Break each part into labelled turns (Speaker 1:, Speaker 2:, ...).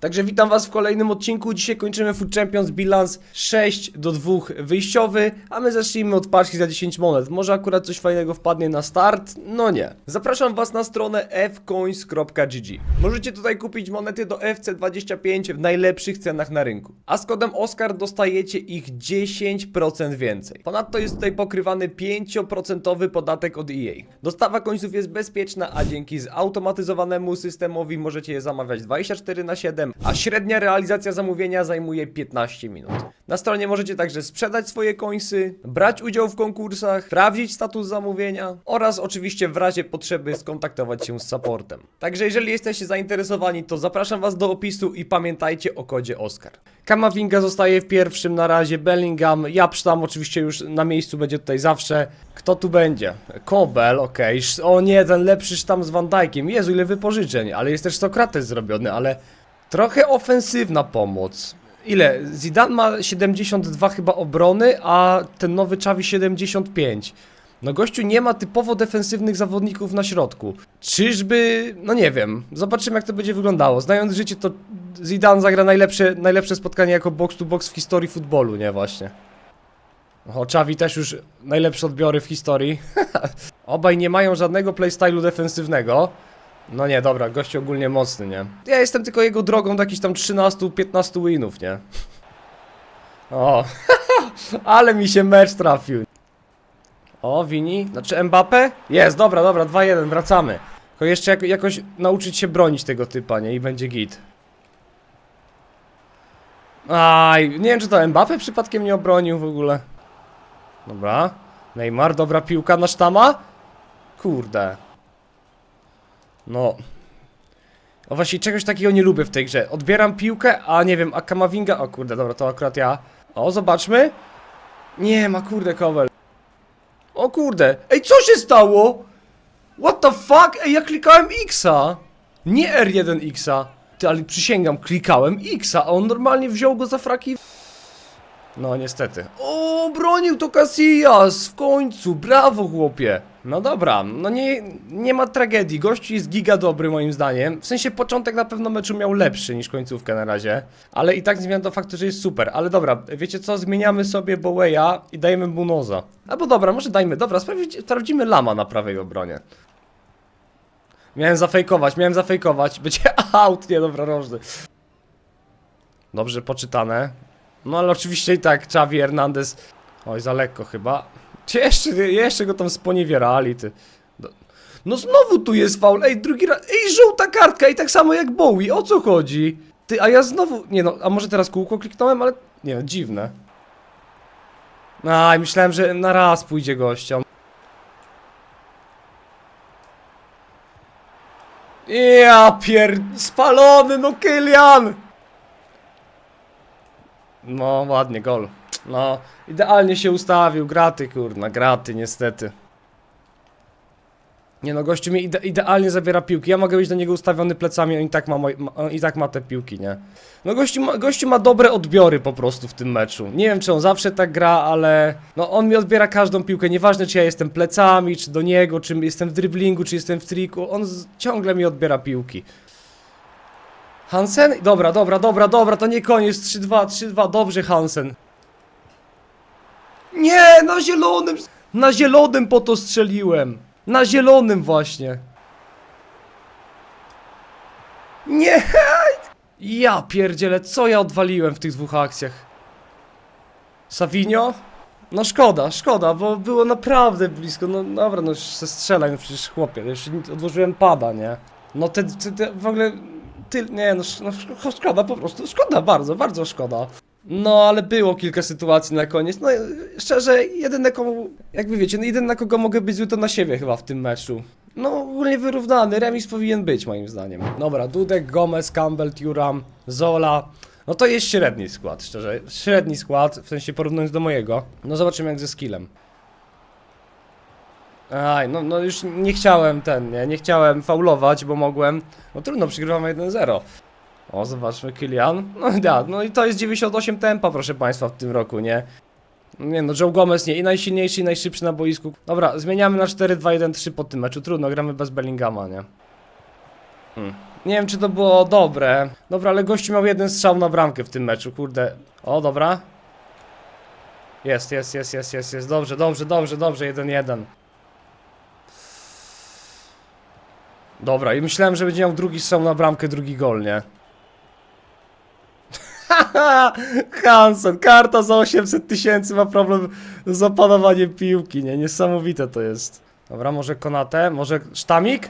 Speaker 1: Także witam was w kolejnym odcinku. Dzisiaj kończymy Food Champions bilans 6 do 2 wyjściowy, a my zacznijmy od paczki za 10 monet. Może akurat coś fajnego wpadnie na start? No nie. Zapraszam was na stronę fcoins.gg. Możecie tutaj kupić monety do FC25 w najlepszych cenach na rynku. A z kodem OSCAR dostajecie ich 10% więcej. Ponadto jest tutaj pokrywany 5% podatek od EA. Dostawa końców jest bezpieczna, a dzięki zautomatyzowanemu systemowi możecie je zamawiać 24 na 7, a średnia realizacja zamówienia zajmuje 15 minut. Na stronie możecie także sprzedać swoje końsy, brać udział w konkursach, sprawdzić status zamówienia oraz oczywiście w razie potrzeby skontaktować się z supportem. Także jeżeli jesteście zainteresowani, to zapraszam was do opisu i pamiętajcie o kodzie OSCAR. Kamavinga zostaje w pierwszym na razie, Bellingham, Japsztam oczywiście już na miejscu będzie tutaj zawsze. Kto tu będzie? Kobel, okej. Sz- O nie, ten lepszy sztam z Van Dijkiem. Jezu, ile wypożyczeń, ale jest też Sokrates zrobiony, ale trochę ofensywna pomoc. Ile? Zidane ma 72 chyba obrony, a ten nowy Czawi 75. No gościu nie ma typowo defensywnych zawodników na środku. Czyżby, no nie wiem, zobaczymy jak to będzie wyglądało. Znając życie to Zidane zagra najlepsze, najlepsze spotkanie jako box to box w historii futbolu, nie właśnie. O, Czawi też już najlepsze odbiory w historii. Obaj nie mają żadnego playstylu defensywnego. No nie, dobra, gość ogólnie mocny, nie? Ja jestem tylko jego drogą do jakichś tam 13-15 winów, nie? O, ale mi się mecz trafił. O, Wini, znaczy Mbappe? Jest, dobra, dobra, 2-1, wracamy. Tylko jeszcze jak, jakoś nauczyć się bronić tego typa, nie? I będzie git. Aj, nie wiem czy to Mbappe przypadkiem nie obronił w ogóle. Dobra. Neymar, dobra piłka na sztama? Kurde. No. O właśnie czegoś takiego nie lubię w tej grze. Odbieram piłkę, a nie wiem, a Kamavinga... O kurde, dobra, to akurat ja. O, zobaczmy. Nie ma, kurde, Kowel. O kurde. Ej, co się stało? What the fuck? Ej, ja klikałem Xa. Nie R1Xa. Ty, ale przysięgam, klikałem Xa, a on normalnie wziął go za fraki. No, niestety. O, bronił to Casillas! W końcu! Brawo, chłopie! No dobra, no nie, nie ma tragedii. Gościu jest giga dobry moim zdaniem. W sensie początek na pewno meczu miał lepszy niż końcówkę na razie. Ale i tak nie zmienia to faktu, że jest super. Ale dobra, wiecie co? Zmieniamy sobie Boweya i dajemy Munoza. Albo dobra, może dajmy. Dobra, sprawdzi, sprawdzimy Lama na prawej obronie. Miałem zafejkować, miałem zafejkować. Będzie out, nie dobra, rożny. Dobrze poczytane. No ale oczywiście i tak, Xavi Hernandez. Oj, za lekko chyba. Jeszcze, jeszcze go tam sponiewierali, ty. No- No znowu tu jest faul, ej, drugi raz. Ej, żółta kartka i tak samo jak Bowie, o co chodzi? Ty, a ja znowu. Nie no, a może teraz kółko kliknąłem, ale. Nie no, dziwne. Aj, myślałem, że na raz pójdzie gościom. Ja pier... Spalony, no Kylian! No, ładnie, gol. No, idealnie się ustawił, graty, kurna, graty, niestety. Nie no, gościu mi ide idealnie zabiera piłki, ja mogę być do niego ustawiony plecami, on i tak ma, moj i tak ma te piłki, nie? No gościu ma, gościu ma dobre odbiory po prostu w tym meczu. Nie wiem, czy on zawsze tak gra, ale... No, on mi odbiera każdą piłkę, nieważne czy ja jestem plecami, czy do niego, czy jestem w driblingu, czy jestem w triku, on ciągle mi odbiera piłki. Hansen? Dobra, dobra, dobra, dobra, to nie koniec. 3-2, 3-2, dobrze Hansen. Nie, na zielonym! Na zielonym po to strzeliłem. Na zielonym właśnie. Nie! Ja pierdzielę, co ja odwaliłem w tych dwóch akcjach? Savinio? No szkoda, szkoda, bo było naprawdę blisko. No dobra, no już se strzelaj, no przecież chłopie, jeszcze nie- odłożyłem pada, nie? No te, te, te w ogóle... Ty, nie, no, no sz- szkoda po prostu, szkoda, bardzo, bardzo szkoda. No, ale było kilka sytuacji na koniec. No, szczerze, jedyne komu, jakby wiecie, no jedyny na kogo mogę być zły to na siebie chyba w tym meczu. No, ogólnie wyrównany, remis powinien być moim zdaniem. Dobra, Dudek, Gomez, Campbell, Thuram, Zola. No to jest średni skład, szczerze. Średni skład, w sensie porównując do mojego. No zobaczymy jak ze skillem. Aj, no, no już nie chciałem ten, nie, nie chciałem faulować, bo mogłem. No trudno, przegrywamy 1-0. O, zobaczmy, Kilian. No da, tak, no i to jest 98 tempa, proszę państwa, w tym roku, nie? Nie no, Joe Gomez nie, i najsilniejszy, i najszybszy na boisku. Dobra, zmieniamy na 4-2-1-3 po tym meczu, trudno, gramy bez Bellingama, nie? Hmm. Nie wiem, czy to było dobre. Dobra, ale gościu miał jeden strzał na bramkę w tym meczu, kurde. O, dobra. Jest, jest, jest, jest, jest, jest, dobrze, dobrze, dobrze, dobrze, 1-1. Dobra, i myślałem, że będzie miał drugi strzał na bramkę, drugi gol, nie? Hansen, karta za 800 tysięcy ma problem z opanowaniem piłki, nie? Niesamowite to jest. Dobra, może Konate, może Sztamik?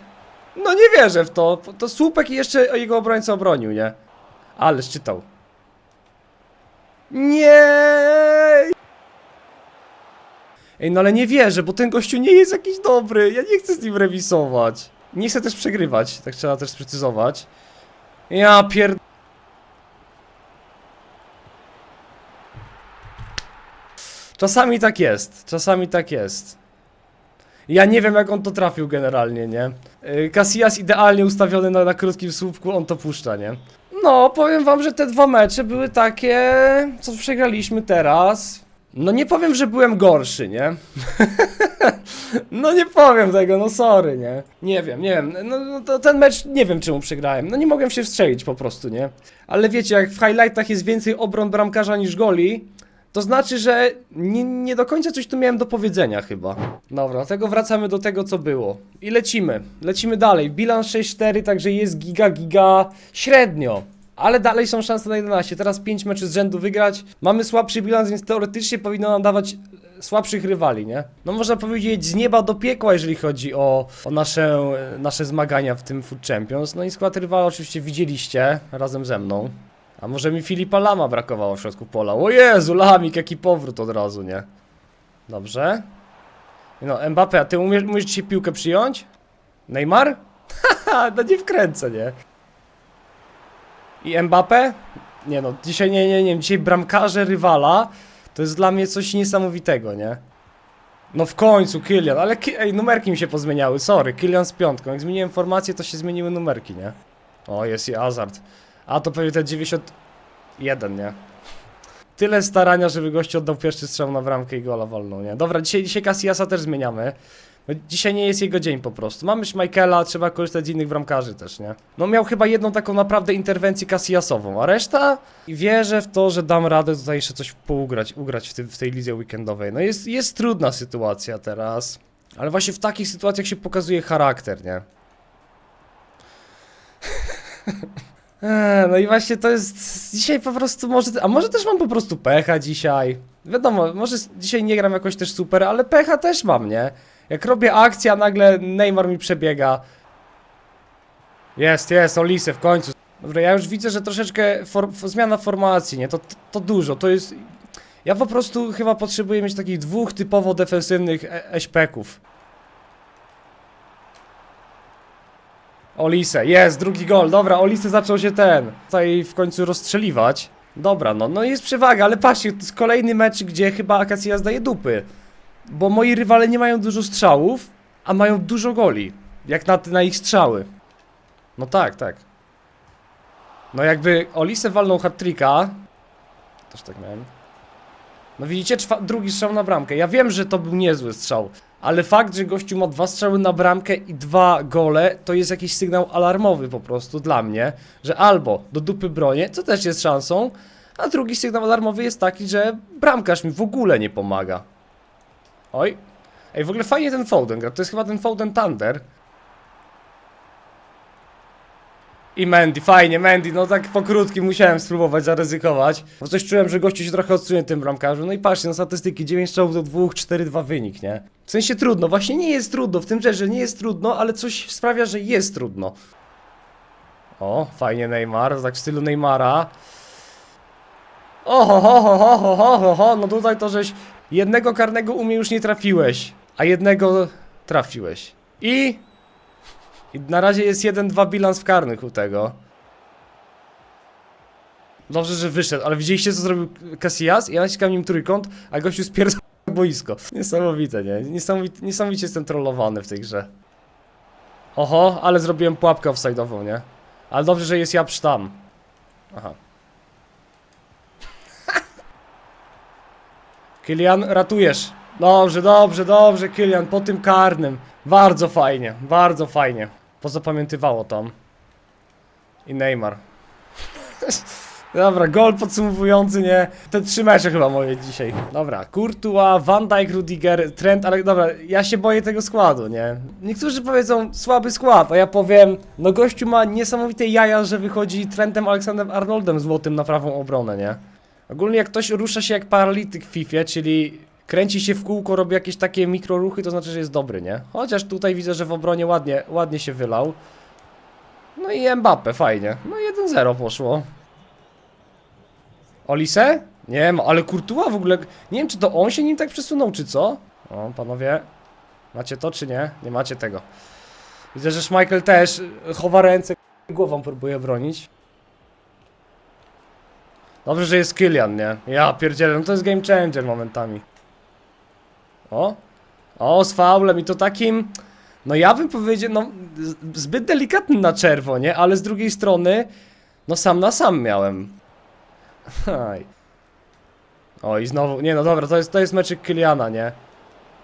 Speaker 1: No nie wierzę w to. To słupek i jeszcze jego obrońca obronił, nie? Ale szczytał. Nie! Ej, no ale nie wierzę, bo ten gościu nie jest jakiś dobry. Ja nie chcę z nim remisować. Nie chcę też przegrywać, tak trzeba też sprecyzować. Ja pier... Czasami tak jest, czasami tak jest. Ja nie wiem jak on to trafił generalnie, nie? Yy, Casillas idealnie ustawiony na, na krótkim słupku, on to puszcza, nie? No, powiem wam, że te dwa mecze były takie, co przegraliśmy teraz. No nie powiem, że byłem gorszy, nie? no nie powiem tego, no sorry, nie? Nie wiem, nie wiem, no, no to ten mecz nie wiem czemu przegrałem, no nie mogłem się wstrzelić po prostu, nie? Ale wiecie, jak w highlightach jest więcej obron bramkarza niż goli, to znaczy, że nie, nie do końca coś tu miałem do powiedzenia chyba. Dobra, dlatego wracamy do tego, co było. I lecimy. Lecimy dalej. Bilans 6-4, także jest giga, giga średnio. Ale dalej są szanse na 11. Teraz 5 meczy z rzędu wygrać. Mamy słabszy bilans, więc teoretycznie powinno nam dawać słabszych rywali, nie? No można powiedzieć z nieba do piekła, jeżeli chodzi o, o nasze, nasze zmagania w tym Food Champions. No i skład rywala oczywiście widzieliście razem ze mną. A może mi Filipa Lama brakowało w środku pola? O Jezu, Lamik, jaki powrót od razu, nie? Dobrze. No, Mbappé, a ty umiesz, umiesz piłkę przyjąć? Neymar? Haha, no nie wkręcę, nie? I Mbappé? Nie no, dzisiaj nie, nie, nie, dzisiaj bramkarze rywala to jest dla mnie coś niesamowitego, nie? No w końcu, Kylian, ale ki ej, numerki mi się pozmieniały, sorry, Kylian z piątką, jak zmieniłem formację, to się zmieniły numerki, nie? O, jest i Hazard. A to pewnie ten 91, nie? Tyle starania, żeby gościu oddał pierwszy strzał na bramkę i gola wolną, nie? Dobra, dzisiaj, dzisiaj Casillasa też zmieniamy. Bo Dzisiaj nie jest jego dzień po prostu. Mamy Schmeichela, trzeba korzystać z innych bramkarzy też, nie? No miał chyba jedną taką naprawdę interwencję Casillasową, a reszta... I wierzę w to, że dam radę tutaj jeszcze coś pougrać, ugrać w, w tej lidze weekendowej. No jest, jest trudna sytuacja teraz. Ale właśnie w takich sytuacjach się pokazuje charakter, nie? No i właśnie to jest dzisiaj po prostu może, a może też mam po prostu pecha dzisiaj. Wiadomo, może dzisiaj nie gram jakoś też super, ale pecha też mam, nie? Jak robię akcję, a nagle Neymar mi przebiega. Jest, jest, Olise w końcu. Dobra, ja już widzę, że troszeczkę for, zmiana formacji, nie? To, to, to dużo, to jest... Ja po prostu chyba potrzebuję mieć takich dwóch typowo defensywnych eśpeków. Olise, jest, drugi gol, dobra, Olise zaczął się ten, tutaj w końcu rozstrzeliwać. Dobra, no, no jest przewaga, ale patrzcie, to jest kolejny mecz, gdzie chyba Akacja daje dupy. Bo moi rywale nie mają dużo strzałów, a mają dużo goli, jak na, na ich strzały. No tak, tak. No jakby Olise walnął hat-tricka, też tak miałem. No widzicie, drugi strzał na bramkę. Ja wiem, że to był niezły strzał, ale fakt, że gościu ma dwa strzały na bramkę i dwa gole, to jest jakiś sygnał alarmowy po prostu dla mnie, że albo do dupy bronię, co też jest szansą, a drugi sygnał alarmowy jest taki, że bramkarz mi w ogóle nie pomaga. Oj. Ej, w ogóle fajnie ten Foden gra. To jest chyba ten Foden Thunder. I Mandy, fajnie, Mandy, no tak po krótkim musiałem spróbować zaryzykować. Bo coś czułem, że gościu się trochę odsunie tym bramkarzem. No i patrzcie na statystyki, 9 strzałów do 2, 4-2 wynik, nie? W sensie trudno, właśnie nie jest trudno, w tym że nie jest trudno, ale coś sprawia, że jest trudno. O, fajnie Neymar, tak w stylu Neymara. Oho, ho, ho, ho, ho, ho, ho, no tutaj to żeś jednego karnego umie już nie trafiłeś, a jednego trafiłeś. I i na razie jest 1-2 bilans w karnych u tego. Dobrze, że wyszedł, ale widzieliście co zrobił Casillas? Ja naciskam nim trójkąt, a gościu spierdolił boisko. Niesamowite, nie? Niesamowite, niesamowicie jestem trollowany w tej grze. Oho, ale zrobiłem pułapkę offside'ową, nie? Ale dobrze, że jest Japsz tam. Aha. Kylian, ratujesz. Dobrze, dobrze, dobrze, Kylian, po tym karnym. Bardzo fajnie, bardzo fajnie. Pozapamiętywało tam. I Neymar. Dobra, gol podsumowujący, nie? Te trzy mecze chyba moje dzisiaj. Dobra, Courtois, Van Dijk, Rudiger, Trent, ale dobra, ja się boję tego składu, nie? Niektórzy powiedzą słaby skład, a ja powiem, no gościu ma niesamowite jaja, że wychodzi Trentem Aleksanдрem Arnoldem złotym na prawą obronę, nie? Ogólnie jak ktoś rusza się jak paralityk w FIFA, czyli kręci się w kółko, robi jakieś takie mikroruchy, to znaczy, że jest dobry, nie? Chociaż tutaj widzę, że w obronie ładnie, ładnie się wylał. No i Mbappe, fajnie. No i 1-0 poszło. Olise? Nie ma, ale Courtois w ogóle... Nie wiem, czy to on się nim tak przesunął, czy co? O, panowie. Macie to, czy nie? Nie macie tego. Widzę, że Schmeichel też chowa ręce, głową próbuje bronić. Dobrze, że jest Kylian, nie? Ja pierdzielę, no to jest game changer momentami. O. O, z faulem i to takim... No ja bym powiedział, no zbyt delikatny na czerwo, nie? Ale z drugiej strony, no sam na sam miałem. Haj. O i znowu, nie no dobra, to jest, to jest meczyk Kyliana, nie?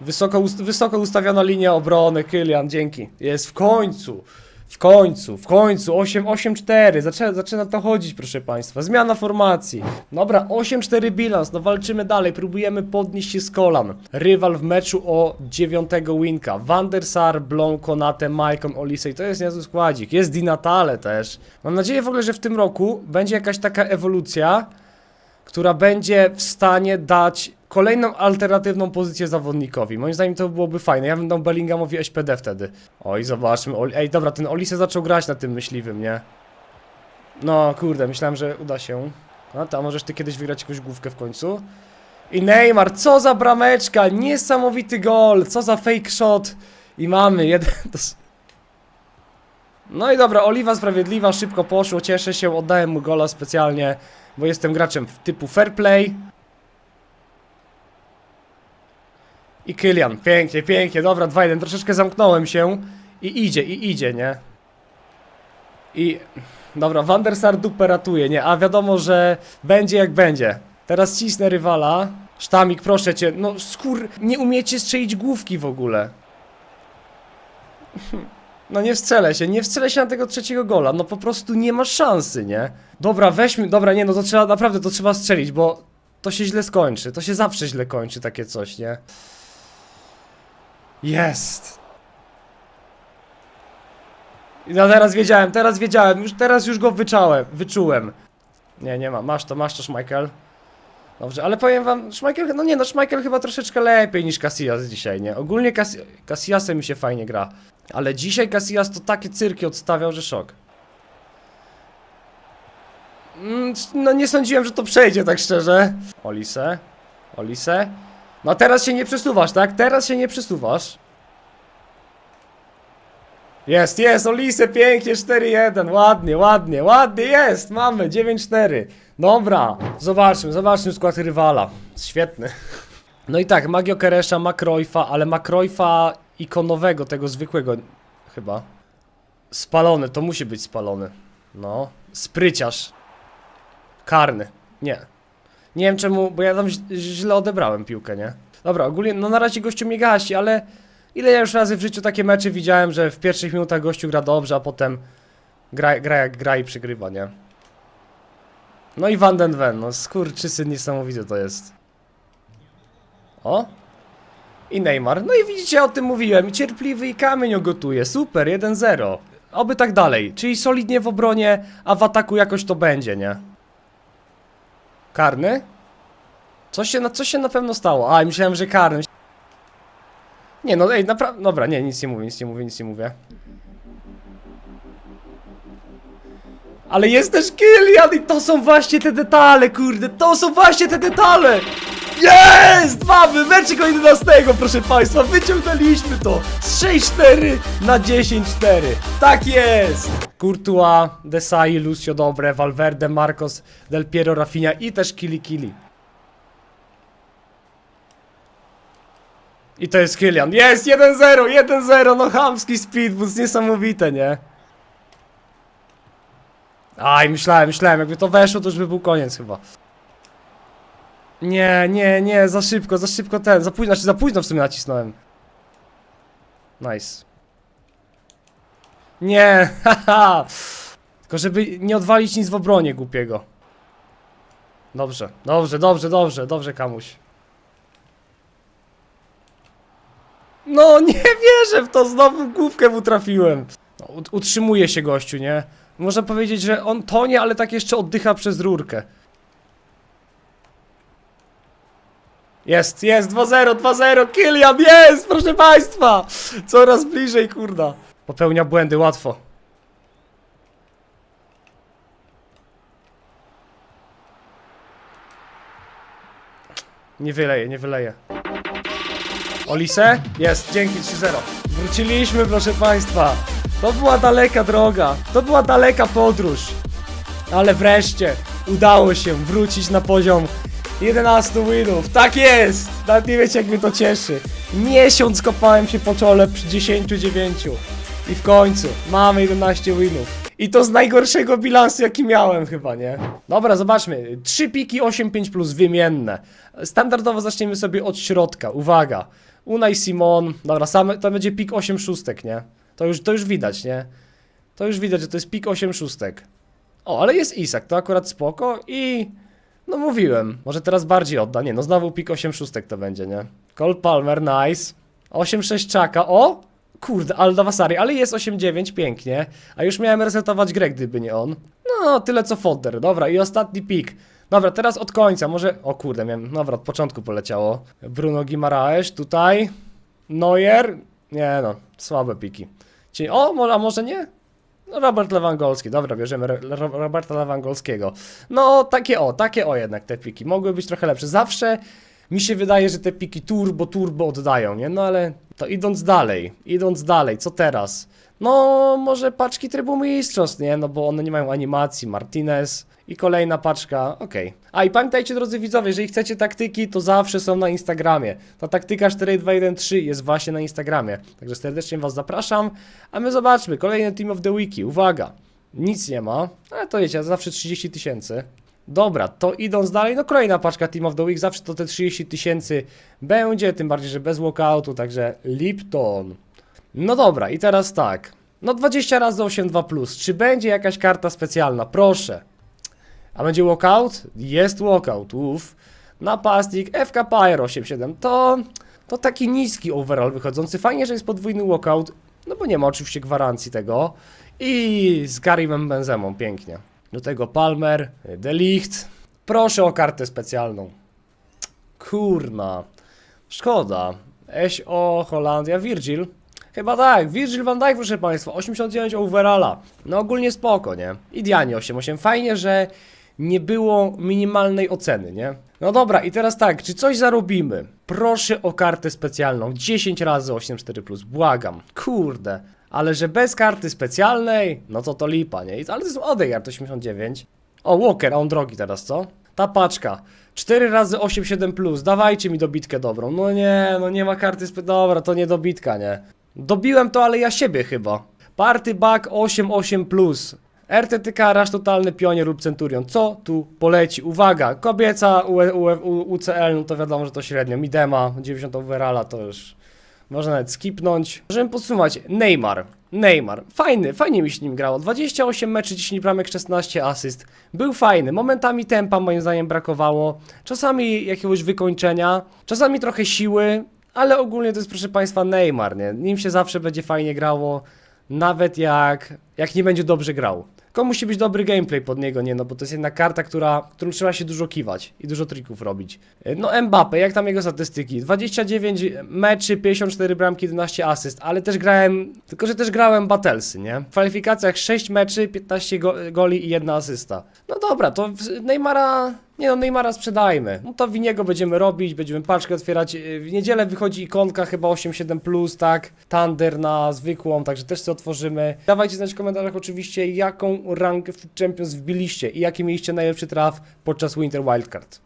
Speaker 1: Wysoko, ust wysoko ustawiona linia obrony, Kylian, dzięki. Jest w końcu, w końcu, w końcu, 8-8-4, zaczyna, zaczyna to chodzić, proszę Państwa. Zmiana formacji. Dobra, 8-4 bilans, no walczymy dalej, próbujemy podnieść się z kolan. Rywal w meczu o dziewiątego winka. Van der Sar, Blom, Konate, Maicon, Olisej, to jest niezły składzik. Jest Di Natale też. Mam nadzieję w ogóle, że w tym roku będzie jakaś taka ewolucja, która będzie w stanie dać kolejną alternatywną pozycję zawodnikowi. Moim zdaniem to byłoby fajne. Ja bym dał Bellinghamowi SPD wtedy. Oj, zobaczmy. Ej, dobra, ten Olise zaczął grać na tym myśliwym, nie? No, kurde, myślałem, że uda się. No to możesz ty kiedyś wygrać jakąś główkę w końcu. I Neymar, co za brameczka! Niesamowity gol! Co za fake shot! I mamy jeden... No i dobra, Oliwa sprawiedliwa, szybko poszło, cieszę się, oddałem mu gola specjalnie, bo jestem graczem typu fair play. I Kylian, pięknie, pięknie, dobra, 2-1, troszeczkę zamknąłem się i idzie, i idzie, nie? I, dobra, Van der Sar dupę ratuje, nie? A wiadomo, że będzie jak będzie. Teraz cisnę rywala. Sztamik, proszę cię, no skór, nie umiecie strzelić główki w ogóle. No nie wstrzelę się, nie wstrzelę się na tego trzeciego gola, no po prostu nie ma szansy, nie? Dobra, weźmy, dobra, nie, no to trzeba, naprawdę to trzeba strzelić, bo to się źle skończy, to się zawsze źle kończy takie coś, nie? Jest! No teraz wiedziałem, teraz wiedziałem, już teraz już go wyczałem, wyczułem. Nie, nie ma, masz to, masz to, Schmeichel. Dobrze, ale powiem wam, Schmeichel, no nie no, Schmeichel chyba troszeczkę lepiej niż Casillas dzisiaj, nie? Ogólnie Cas Casillasem mi się fajnie gra. Ale dzisiaj Casillas to takie cyrki odstawiał, że szok. Mm, No nie sądziłem, że to przejdzie, tak szczerze. Olise, Olise. No teraz się nie przesuwasz, tak? Teraz się nie przesuwasz. Jest, jest, Olise, pięknie, 4-1, ładnie, ładnie, ładnie, jest, mamy, 9-4. Dobra, zobaczmy, zobaczmy skład rywala. Świetny. No i tak, Magio Keresha, Makrojfa, ale Makrojfa ikonowego, tego zwykłego chyba. Spalony, to musi być spalony. No, spryciarz. Karny. Nie. Nie wiem czemu, bo ja tam źle odebrałem piłkę, nie? Dobra, ogólnie, no na razie gościu mnie gasi, ale ile ja już razy w życiu takie mecze widziałem, że w pierwszych minutach gościu gra dobrze, a potem gra, gra jak gra i przegrywa, nie? No i Van den Ven, no skurczysyn niesamowity to jest. O! I Neymar. No i widzicie, o tym mówiłem. Cierpliwy i kamień ogotuje. Super, 1-0. Oby tak dalej. Czyli solidnie w obronie, a w ataku jakoś to będzie, nie? Karny? Coś się na, coś się na pewno stało. A, myślałem, że karny. Nie, no ej, naprawdę. Dobra, nie, nic nie mówię, nic nie mówię, nic nie mówię. Ale jest też Kylian i to są właśnie te detale, kurde, to są właśnie te detale! Jest! Mamy meczek o 11, proszę państwa, wyciągnęliśmy to z 6-4 na 10-4. Tak jest! Courtois, Desai, Lucio Dobre, Valverde, Marcos, Del Piero, Rafinha i też Kili Kili. I to jest Kylian. Jest! 1-0, 1-0, no chamski speedboost, niesamowite, nie? Aj, myślałem, myślałem, jakby to weszło, to już by był koniec chyba. Nie, nie, nie, za szybko, za szybko ten, za późno, znaczy za późno w sumie nacisnąłem. Nice. Nie, haha. Tylko żeby nie odwalić nic w obronie głupiego. Dobrze, dobrze, dobrze, dobrze, dobrze, Kamuś. No, nie wierzę w to, znowu główkę mu trafiłem. No, ut- utrzymuje się gościu, nie? Można powiedzieć, że on tonie, ale tak jeszcze oddycha przez rurkę. Jest, jest, 2-0, 2-0, Kylian, jest, proszę państwa! Coraz bliżej, kurda. Popełnia błędy, łatwo. Nie wyleje, nie wyleje. Olise? Jest, dzięki 3-0. Wróciliśmy, proszę państwa. To była daleka droga, to była daleka podróż. Ale wreszcie udało się wrócić na poziom 11 winów. Tak jest! Nawet nie wiecie jak mnie to cieszy. Miesiąc kopałem się po czole przy 10-9. I w końcu mamy 11 winów. I to z najgorszego bilansu jaki miałem chyba, nie? Dobra, zobaczmy. 3 piki 8-5 plus wymienne. Standardowo zaczniemy sobie od środka. Uwaga. Unai Simon. Dobra, same, to będzie pik 8 szóstek, nie? To już, to już widać, nie? To już widać, że to jest pik 8 szóstek. O, ale jest Isak, to akurat spoko i... No mówiłem, może teraz bardziej odda. Nie, no znowu pik 8 szóstek to będzie, nie? Cole Palmer, nice. 8-6 czaka, o! Kurde, Alda Vasari, ale jest 8-9, pięknie. A już miałem resetować grę, gdyby nie on. No, tyle co fodder, dobra, i ostatni pik. Dobra, teraz od końca, może... O kurde, miałem... Dobra, od początku poleciało. Bruno Guimaraes, tutaj. Neuer. Nie no, słabe piki. Czyli, o, mo- a może nie? No Robert Lewandowski, dobra, bierzemy Ro- Ro- Roberta Lewandowskiego. No, takie o, takie o jednak te piki. Mogły być trochę lepsze. Zawsze mi się wydaje, że te piki turbo, turbo oddają, nie? No ale to idąc dalej, idąc dalej, co teraz? No, może paczki trybu mistrzostw, nie? No bo one nie mają animacji, Martinez i kolejna paczka, okej. A i pamiętajcie drodzy widzowie, jeżeli chcecie taktyki, to zawsze są na Instagramie. Ta taktyka 4213 jest właśnie na Instagramie. Także serdecznie was zapraszam, a my zobaczmy, kolejny Team of the Wiki, uwaga. Nic nie ma, ale to wiecie, zawsze 30 tysięcy. Dobra, to idąc dalej, no kolejna paczka Team of the Week, zawsze to te 30 tysięcy będzie, tym bardziej, że bez walkoutu, także Lipton. No dobra, i teraz tak. No 20 razy 8.2+, plus. czy będzie jakaś karta specjalna? Proszę. A będzie walkout? Jest walkout, uff. Napastnik, FK Pyre 8.7, to... To taki niski overall wychodzący. Fajnie, że jest podwójny walkout, no bo nie ma oczywiście gwarancji tego. I z Karimem Benzemą, pięknie. Do tego Palmer, Delicht. Proszę o kartę specjalną. Kurna. Szkoda. SO, Holandia, Virgil. Chyba tak, Virgil van Dijk, proszę Państwa, 89 overalla. No ogólnie spoko, nie? Idealnie 8-8. Fajnie, że nie było minimalnej oceny, nie? No dobra, i teraz tak, czy coś zarobimy? Proszę o kartę specjalną. 10 razy 8-4+, błagam. Kurde. Ale że bez karty specjalnej, no to to lipa, nie? Ale to jest Odegaard 89. O, Walker, a on drogi teraz, co? Ta paczka. 4 razy 8, 7 plus. Dawajcie mi dobitkę dobrą. No nie, no nie ma karty spe... Dobra, to nie dobitka, nie. Dobiłem to, ale ja siebie chyba. Party Back 8, 8 plus. RTTK, Rasz Totalny, Pionier lub Centurion. Co tu poleci? Uwaga, kobieca U, U, U, UCL, no to wiadomo, że to średnio. Midema, 90 overalla to już... Można nawet skipnąć. Możemy podsumować. Neymar. Neymar. Fajny, fajnie mi się nim grało. 28 meczy, 10 bramek, 16 asyst. Był fajny. Momentami tempa moim zdaniem brakowało. Czasami jakiegoś wykończenia. Czasami trochę siły. Ale ogólnie to jest proszę Państwa Neymar, nie? Nim się zawsze będzie fajnie grało. Nawet jak, jak nie będzie dobrze grał. Tylko musi być dobry gameplay pod niego, nie no, bo to jest jedna karta, która, którą trzeba się dużo kiwać i dużo trików robić. No Mbappe, jak tam jego statystyki? 29 meczy, 54 bramki, 11 asyst, ale też grałem, tylko że też grałem Battlesy, nie? W kwalifikacjach 6 meczy, 15 go, goli i jedna asysta. No dobra, to Neymara, nie no, Neymara sprzedajmy. No to Winiego będziemy robić, będziemy paczkę otwierać. Yy, W niedzielę wychodzi ikonka chyba 8.7+, plus, tak? Thunder na zwykłą, także też sobie otworzymy. Dawajcie znać w komentarzach oczywiście, jaką rankę w Champions wbiliście i jaki mieliście najlepszy traf podczas Winter Wildcard.